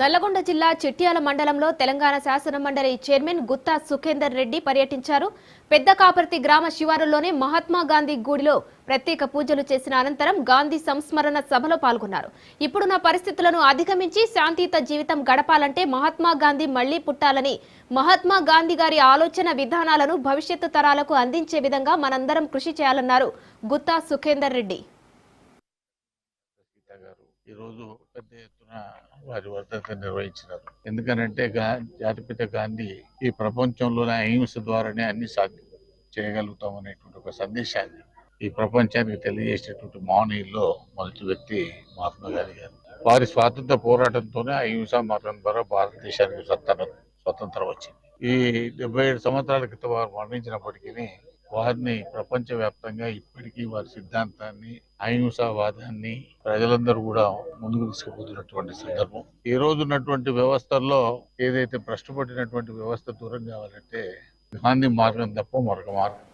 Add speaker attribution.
Speaker 1: నల్లగొండ జిల్లా చిట్యాల మండలంలో తెలంగాణ శాసన మండలి చైర్మన్ గుత్తా సుఖేందర్ రెడ్డి పర్యటించారు. పెద్ద కాపర్తి గ్రామ శివారులోనే మహాత్మా గాంధీ గుడిలో ప్రత్యేక పూజలు చేసిన అనంతరం గాంధీ సంస్మరణ సభలో పాల్గొన్నారు. ఇప్పుడున్న పరిస్థితులను అధిగమించి శాంతియుత జీవితం గడపాలంటే మహాత్మా గాంధీ మళ్ళీ పుట్టాలని మహాత్మా గాంధీ గారి ఆలోచన విధానాలను భవిష్యత్తు తరాలకు అందించే విధంగా మనందరం కృషి చేయాలన్నారు గుత్తా సుఖేందర్ రెడ్డి.
Speaker 2: ఈరోజు పెద్ద ఎత్తున వారి వర్ధత నిర్వహించినారు. ఎందుకనంటే గా జాతిపిత గాంధీ ఈ ప్రపంచంలోనే అహింస ద్వారానే అన్ని సాధ్యం చేయగలుగుతాం అనేటువంటి ఒక సందేశాన్ని ఈ ప్రపంచానికి తెలియజేసేటువంటి మౌనీయుల్లో మొదటి వ్యక్తి మహాత్మా గాంధీ గారు. వారి స్వాతంత్ర పోరాటంతోనే అహింస మార్గం ద్వారా భారతదేశానికి స్వతంత్రం స్వతంత్రం వచ్చింది. ఈ డెబ్బై ఏడు సంవత్సరాల క్రితం వారు మరణించినప్పటికీ వారిని ప్రపంచవ్యాప్తంగా ఇప్పటికీ వారి సిద్ధాంతాన్ని అహింసావాదాన్ని ప్రజలందరూ కూడా ముందుకు తీసుకుపోతున్నటువంటి సందర్భం. ఈ రోజు ఉన్నటువంటి వ్యవస్థల్లో ఏదైతే భ్రష్టుపట్టినటువంటి వ్యవస్థ దూరం కావాలంటే గాంధీ మార్గం తప్ప మరొక మార్గం